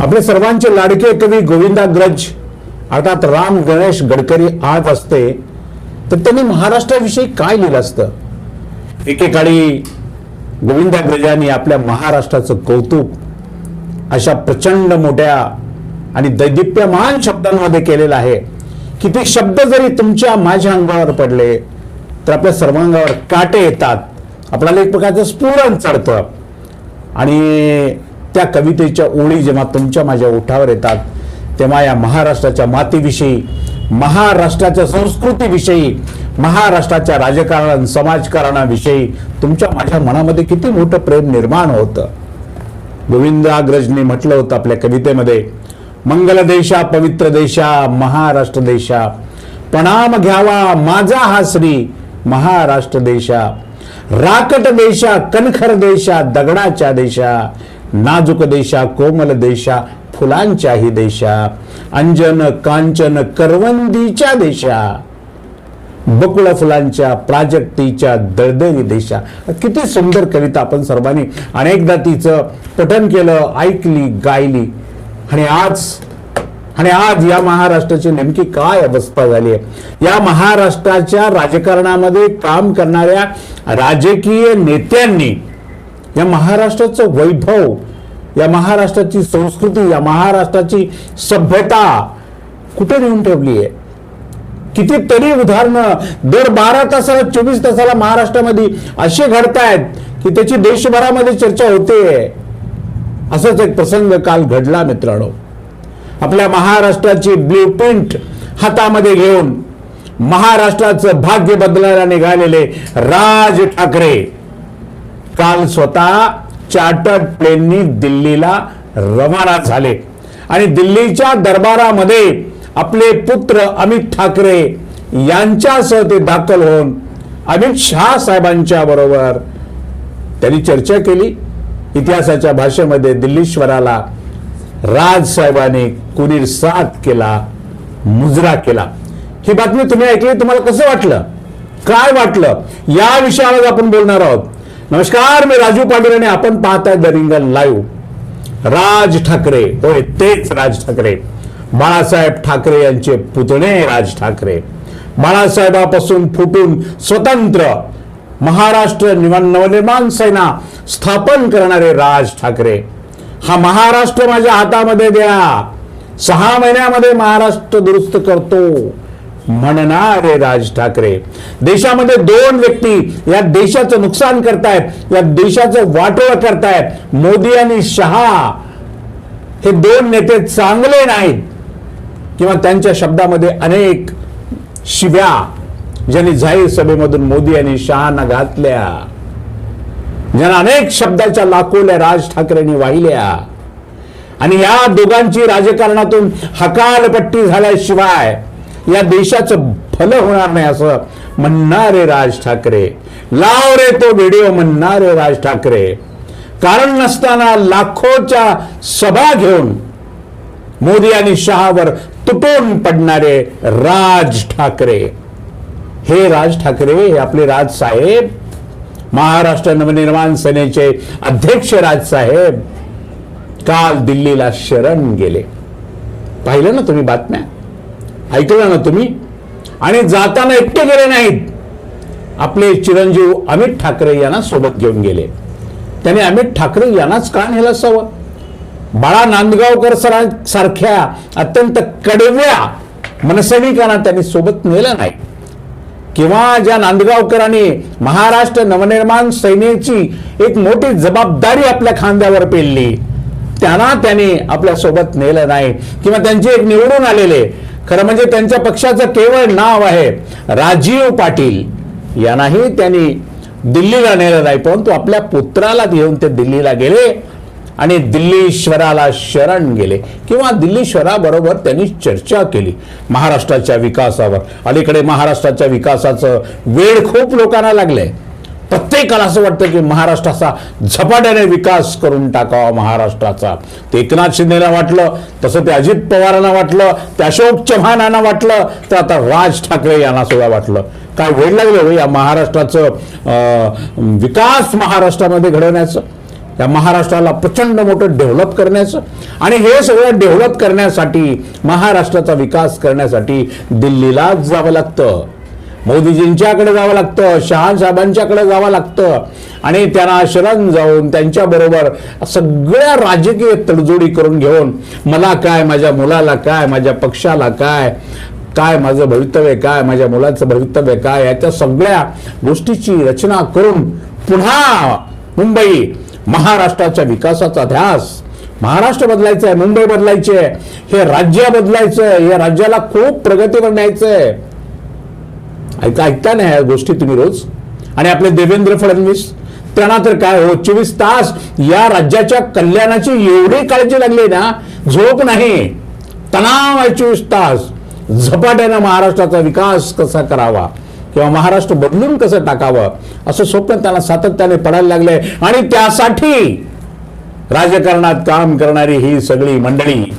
आपले सर्वांचे लाडके कवी गोविंदाग्रज अर्थात राम गणेश गडकरी आज असते तर त्यांनी महाराष्ट्राविषयी काय लिहिलं असतं? एकेकाळी गोविंदाग्रजांनी आपल्या महाराष्ट्राचं कौतुक अशा प्रचंड मोठ्या आणि दैदिप्यमान शब्दांमध्ये केलेलं आहे की ते शब्द जरी तुमच्या माझ्या अंगावर पडले तर आपल्या सर्वांगावर काटे येतात. आपल्याला एक प्रकारचं स्फुरण चढतं. आणि त्या कवितेच्या ओळी जेव्हा तुमच्या माझ्या ओठावर येतात तेव्हा या महाराष्ट्राच्या मातीविषयी महाराष्ट्राच्या संस्कृतीविषयी महाराष्ट्राच्या राजकारण समाजकारणाविषयी तुमच्या माझ्या मनामध्ये किती मोठं प्रेम निर्माण होतं. गोविंदाग्रजने म्हटलं होतं आपल्या कवितेमध्ये मंगल देशा पवित्र देशा महाराष्ट्र देशा प्रणाम घ्यावा माझा हा श्री महाराष्ट्र देशा राकट देशा कणखर देशा दगडाच्या देशा नाजूक देशा कोमल देशा फुलांच्याही देशा अंजन कांचन करवंदीच्या देशा बकुळ फुलांच्या प्राजक्तीच्या दळदळी देशा. किती सुंदर कविता आपण सर्वांनी अनेकदा तिचं पठन केलं ऐकली गायली. आणि आज आणि आज या महाराष्ट्राची नेमकी काय अवस्था झाली आहे? या महाराष्ट्राच्या राजकारणामध्ये काम करणाऱ्या राजकीय नेत्यांनी या महाराष्ट्राचं वैभव या महाराष्ट्राची संस्कृती या महाराष्ट्राची सभ्यता कुठे नेऊन ठेवली आहे? कितीतरी उदाहरणं दर बारा तासाला चोवीस तासाला महाराष्ट्रामध्ये असे घडतायत की त्याची देशभरामध्ये चर्चा होते. असाच एक प्रसंग काल घडला मित्रांनो. आपल्या महाराष्ट्राची ब्ल्यू प्रिंट हातामध्ये घेऊन महाराष्ट्राचं भाग्य बदलायला निघालेले राज ठाकरे. काल स्वतः चार्टर्ड प्लेननी दिल्लीला रवाना झाले. आणि दिल्लीच्या दरबारामध्ये आपले पुत्र अमित ठाकरे यांच्यासह ते दाखल होऊन अमित शहा साहेबांच्या बरोबर त्यांनी चर्चा केली. इतिहासाच्या भाषेमध्ये दिल्लीश्वराला राजसाहेबांनी कुणीर साथ केला मुजरा केला. ही बातमी तुम्ही ऐकली तुम्हाला कसं वाटलं? काय वाटलं? या विषयावर आपण बोलणार आहोत. नमस्कार मी राजू पाटील आणि आपण पाहताय द रिंगल लाईव्ह. राज ठाकरे. होय तेच राज ठाकरे. बाळासाहेब ठाकरे यांचे पुतणे राज ठाकरे. बाळासाहेबापासून फुटून स्वतंत्र महाराष्ट्र नवनिर्माण सेना स्थापन करणारे राज ठाकरे. हा महाराष्ट्र माझ्या हातामध्ये द्या. सहा महिन्यामध्ये महाराष्ट्र दुरुस्त करतो. म्हणणारे राज ठाकरे देशामध्ये दोन व्यक्ती या देशाचं नुकसान करतायत या देशाचं वाटोळ करतायत. मोदी आणि शहा हे दोन नेते चांगले नाहीत. किंवा त्यांच्या शब्दामध्ये अनेक शिव्या ज्यांनी जाहीर सभेमधून मोदी आणि शहाना घातल्या. ज्यांना अनेक शब्दाच्या लाखोल्या राज ठाकरेंनी वाहिल्या. आणि या दोघांची राजकारणातून हकालपट्टी झाल्याशिवाय या देशाचं भलं होणार नाही असं म्हणणारे राज ठाकरे. लाव रे तो व्हिडिओ म्हणणारे राज ठाकरे. कारण नसताना लाखोच्या सभा घेऊन मोदी आणि शहावर तुटून पडणारे राज ठाकरे. हे राज ठाकरे हे आपले राज साहेब महाराष्ट्र नवनिर्माण सेनेचे अध्यक्ष राजसाहेब काल दिल्लीला शरण गेले. पाहिलं ना तुम्ही बातम्या? ऐकलं ना तुम्ही? आणि जाताना एकटे गेले नाहीत. आपले चिरंजीव अमित ठाकरे यांना सोबत घेऊन गेले. त्याने अमित ठाकरे यांनाच का नेलं असावं बाळा नांदगावकर सरा सारख्या अत्यंत कडव्या मनसैनिकांना त्यांनी सोबत नेलं नाही. किंवा ज्या नांदगावकरांनी महाराष्ट्र नवनिर्माण सेनेची एक मोठी जबाबदारी आपल्या खांद्यावर पेलली त्यांना त्याने आपल्यासोबत नेलं नाही. किंवा त्यांचे एक निवडून आलेले खरं म्हणजे त्यांच्या पक्षाचं केवळ नाव आहे राजीव पाटील. यांनाही त्यांनी दिल्लीला नेलं नाही परंतु आपल्या पुत्राला घेऊन ते दिल्लीला गेले आणि दिल्लीश्वराला शरण गेले किंवा दिल्लीश्वराबरोबर त्यांनी चर्चा केली महाराष्ट्राच्या विकासावर. अलीकडे महाराष्ट्राच्या विकासाचं वेळ खूप लोकांना लागलंय. प्रत्येकाला असं वाटतं की महाराष्ट्राचा झपाट्याने विकास करून टाकावा महाराष्ट्राचा. ते एकनाथ शिंदेला वाटलं तसं ते अजित पवारांना वाटलं ते अशोक चव्हाणांना वाटलं तर आता राज ठाकरे यांना सुद्धा वाटलं. काय वेळ लागलं हो या महाराष्ट्राचं विकास महाराष्ट्रामध्ये घडवण्याचं? या महाराष्ट्राला प्रचंड मोठं डेव्हलप करण्याचं? आणि हे सगळं डेव्हलप करण्यासाठी महाराष्ट्राचा विकास करण्यासाठी दिल्लीला जावं लागतं. मोदीजींच्याकडे जावं लागतं शहासाहेबांच्याकडे जावं लागतं. आणि त्यांना शरण जाऊन त्यांच्याबरोबर सगळ्या राजकीय तडजोडी करून घेऊन मला काय माझ्या मुलाला काय माझ्या पक्षाला काय काय माझं भवितव्य काय माझ्या मुलाचं भवितव्य काय याच्या सगळ्या गोष्टीची रचना करून पुन्हा मुंबई महाराष्ट्राच्या विकासाचा ध्यास महाराष्ट्र बदलायचं आहे मुंबई बदलायची आहे हे राज्य बदलायचं आहे या राज्याला खूप प्रगतीवर न्यायचं आहे ऐका ऐकता नाही ह्या गोष्टी तुम्ही रोज. आणि आपले देवेंद्र फडणवीस त्यांना तर काय हो चोवीस तास या राज्याच्या कल्याणाची एवढी काळजी लागली ना झोप नाही. तणाव आहे चोवीस तास. झपाट्यानं महाराष्ट्राचा विकास कसा करावा? किंवा महाराष्ट्र बदलून कसं टाकावं? असं स्वप्न त्यांना सातत्याने पडायला लागले. आणि त्यासाठी राजकारणात काम करणारी ही सगळी मंडळी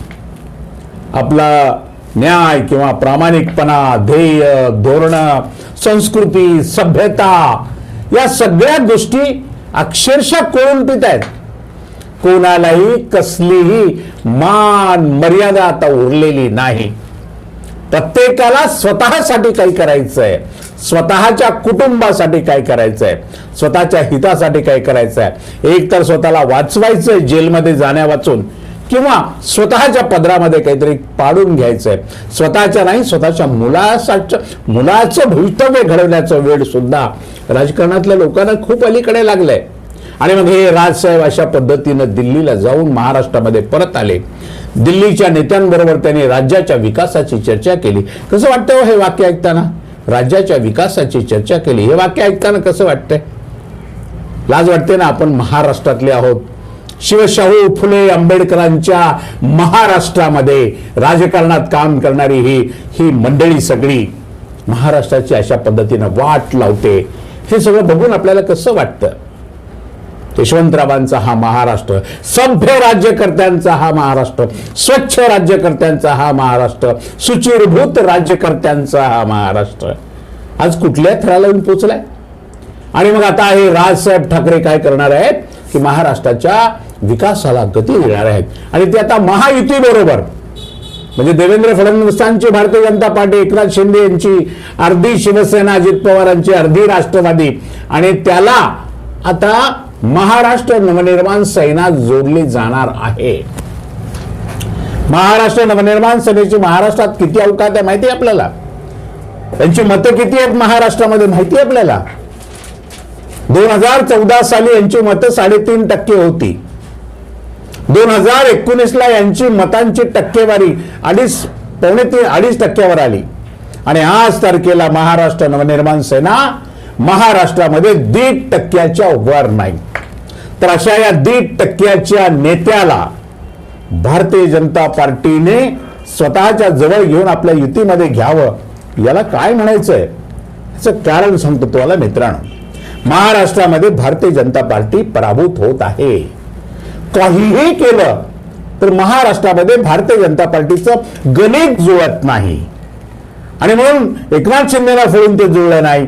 आपला न्याय किंवा प्रामाणिकपणा ध्येय धोरण संस्कृती सभ्यता या सगळ्या गोष्टी अक्षरशः कोळून पित आहेत. कोणालाही कसलीही मान मर्यादा आता उरलेली नाही. प्रत्येकाला स्वतःसाठी काही करायचंय. स्वतःच्या कुटुंबासाठी काय करायचंय. स्वतःच्या हितासाठी काय करायचंय. एक तर स्वतःला वाचवायचंय जेलमध्ये जाण्या वाचून. किंवा स्वतःच्या पदरामध्ये काहीतरी पाडून घ्यायचंय. स्वतःच्या नाही स्वतःच्या मुलासाठी मुलाचं भवितव्य घडवण्याचं वेळ सुद्धा राजकारणातल्या लोकांना खूप अलीकडे लागलंय. आणि मग हे राजसाहेब अशा पद्धतीनं दिल्लीला जाऊन महाराष्ट्रामध्ये परत आले. दिल्लीच्या नेत्यांबरोबर त्यांनी राज्याच्या विकासाची चर्चा केली. कसं वाटतं हो हे वाक्य ऐकताना? राज्याच्या विकासाची चर्चा केली. हे वाक्य ऐकताना कसं वाटतंय? लाज वाटते ना आपण महाराष्ट्रातले आहोत. शिवशाहू फुले आंबेडकरांच्या महाराष्ट्रामध्ये राजकारणात काम करणारी ही ही मंडळी सगळी महाराष्ट्राची अशा पद्धतीनं वाट लावते. हे सगळं बघून आपल्याला कसं वाटतं? यशवंतरावांचा हा महाराष्ट्र सभ्य राज्यकर्त्यांचा हा महाराष्ट्र स्वच्छ राज्यकर्त्यांचा हा महाराष्ट्र सुचिरभूत राज्यकर्त्यांचा हा महाराष्ट्र. आज कुठल्या थराला येऊन पोचलाय? आणि मग आता हे राजसाहेब ठाकरे काय करणार आहेत? की महाराष्ट्राच्या विकासाला गती देणार आहेत. आणि ते आता महायुती बरोबर. म्हणजे देवेंद्र फडणवीसांची भारतीय जनता पार्टी एकनाथ शिंदे यांची अर्धी शिवसेना अजित पवारांची अर्धी राष्ट्रवादी. आणि त्याला आता महाराष्ट्र नवनिर्माण सेना जोडली जाणार आहे. महाराष्ट्र नवनिर्माण सेनेची महाराष्ट्रात किती अवकात आहे माहिती आहे आपल्याला? त्यांची मतं किती आहेत महाराष्ट्रामध्ये माहिती आहे आपल्याला? दोन हजार चौदा साली यांची मतं साडेतीन टक्के होती. दोन हजार एकोणीसला यांची मतांची टक्केवारी अडीच पावणे तीन अडीच टक्क्यावर आली. आणि आज तारखेला महाराष्ट्र नवनिर्माण सेना महाराष्ट्रामध्ये दीड टक्क्याच्या वर नाही. तर अशा या दीड टक्क्याच्या नेत्याला भारतीय जनता पार्टीने स्वतःच्या जवळ घेऊन आपल्या युतीमध्ये घ्यावं याला काय म्हणायचं आहे याचं कारण सांगतो तुम्हाला मित्रांनो. महाराष्ट्रामध्ये भारतीय जनता पार्टी पराभूत होत आहे. काहीही केलं तर महाराष्ट्रामध्ये भारतीय जनता पार्टीचं गणित जुळत नाही. आणि म्हणून एकनाथ शिंदेना फोडून ते जुळलं नाही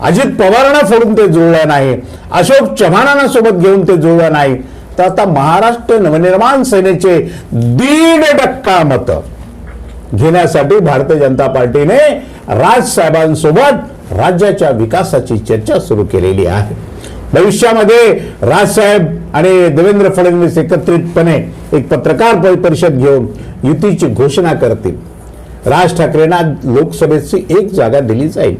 अजित पवारांना फोडून ते जुळलं नाही अशोक चव्हाणांना सोबत घेऊन ते जुळलं नाही. तर आता महाराष्ट्र नवनिर्माण सेनेचे दीड टक्का मत घेण्यासाठी भारतीय जनता पार्टीने राजसाहेबांसोबत राज्याच्या विकासाची चर्चा सुरू केलेली आहे. भविष्यामध्ये राजसाहेब आणि देवेंद्र फडणवीस एकत्रितपणे एक पत्रकार परिषद घेऊन युतीची घोषणा करतील. राज ठाकरेंना लोकसभेची एक जागा दिली जाईल.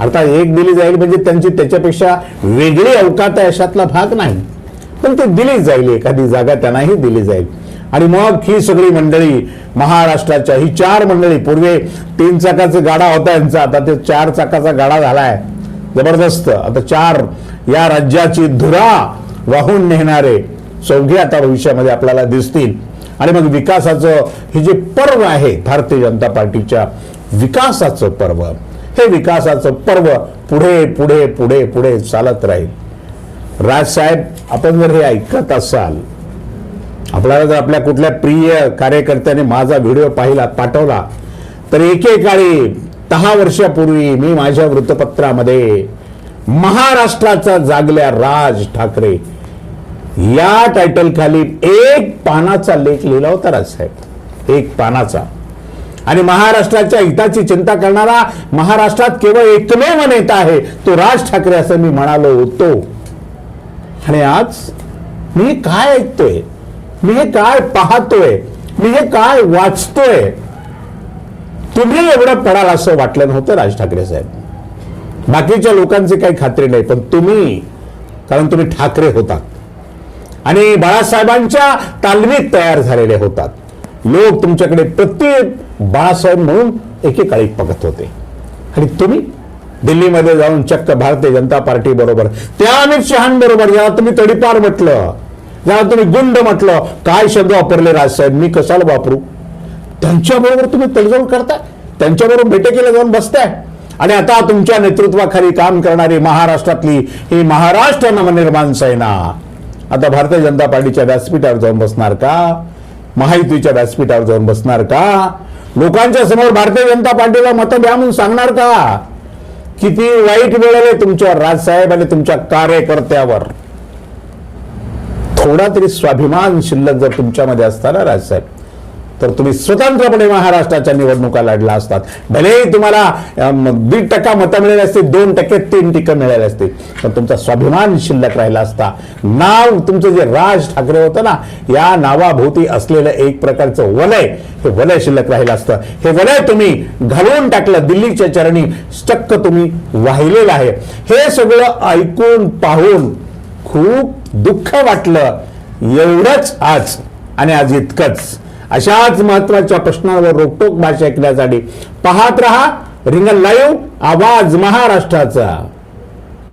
अर्थात एक दिली जाईल म्हणजे त्यांची त्याच्यापेक्षा वेगळी अवकात आहे अशातला भाग नाही. पण ती दिली जाईल एखादी जागा त्यांनाही दिली जाईल. आणि मग ही सगळी मंडळी महाराष्ट्राच्या ही चार मंडळी पूर्वी तीन चाकाचा गाडा होता यांचा आता ते चार चाकाचा गाडा झालाय. जबरदस्त. आता चार या राज्याची धुरा वाहून नेणारे चौघे आता भविष्यामध्ये आपल्याला दिसतील. आणि मग विकासाचं हे जे पर्व आहे भारतीय जनता पार्टीच्या विकासाचं पर्व. हे विकासाचं पर्व पुढे पुढे पुढे पुढे चालत राहील. राजसाहेब आपण जर हे ऐकत असाल आपल्याला जर आपल्या कुठल्या प्रिय कार्यकर्त्याने माझा व्हिडिओ पाहिला पाठवला तर एकेकाळी दहा वर्षापूर्वी मी माझ्या वृत्तपत्रामध्ये महाराष्ट्राचा जागल्या राज ठाकरे या टायटल खाली एक पानाचा लेख लिहिला होता राजसाहेब. एक पानाचा. आणि महाराष्ट्राच्या हिताची चिंता करणारा महाराष्ट्रात केवळ एकमेव नेता आहे तो राज ठाकरे असं मी म्हणालो होतो. आणि आज मी काय ऐकतोय? मी हे काय पाहतोय? मी हे काय वाचतोय? तुम्ही एवढं पडाल असं वाटलं नव्हतं राज ठाकरे साहेब. बाकीच्या लोकांचे काही खात्री नाही पण तुम्ही कारण तुम्ही ठाकरे होतात. आणि बाळासाहेबांच्या तालमीत तयार झालेले होतात. लोक तुमच्याकडे प्रत्येक बाळासाहेब म्हणून एकेकाळी बघत होते. आणि तुम्ही? दिल्लीमध्ये जाऊन चक्क भारतीय जनता पार्टी बरोबर त्या अमित शहाबरोबर ज्याला तुम्ही तडीपार म्हटलं. ज्याला तुम्ही गुंड म्हटलं. काय शब्द वापरले राजसाहेब मी कशाला वापरू? त्यांच्याबरोबर तुम्ही तडजोड करताय. त्यांच्याबरोबर बैठकीला जाऊन बसताय. आणि आता तुमच्या नेतृत्वाखाली काम करणारी महाराष्ट्रातली ही महाराष्ट्र नवनिर्माण सेना. आता भारतीय जनता पार्टीच्या व्यासपीठावर जाऊन बसणार का? महायुतीच्या व्यासपीठावर जाऊन बसणार का? लोकांच्या समोर भारतीय जनता पार्टीला मतं द्या म्हणून सांगणार का? किती वाईट वेळ आले तुमच्यावर राजसाहेब आणि तुमच्या कार्यकर्त्यावर. थोडा तरी स्वाभिमान शिल्लक जर तुमच्यामध्ये असताना राजसाहेब तर तुम्ही स्वतंत्रपणे महाराष्ट्राच्या निवडणुका लढला असतात. भलेही तुम्हाला दीड टक्का मतं मिळाली असतील दोन टक्के तीन टक्के मिळाले असते पण तुमचा स्वाभिमान शिल्लक राहिला असता. नाव तुमचं जे राज ठाकरे होतं ना या नावाभोवती असलेलं एक प्रकारचं वलय हे वलय शिल्लक राहिलं असतं. हे वलय तुम्ही घालवून टाकलं दिल्लीच्या चरणी चक्क तुम्ही वाहिलेलं आहे. हे सगळं ऐकून पाहून खूप दुःख वाटलं एवढंच आज आणि आज इतकंच. अशाच महत्त्वाच्या प्रश्नावर रोकटोक भाषा ऐकण्यासाठी पाहत रहा रिंगण लाईव्ह आवाज महाराष्ट्राचा.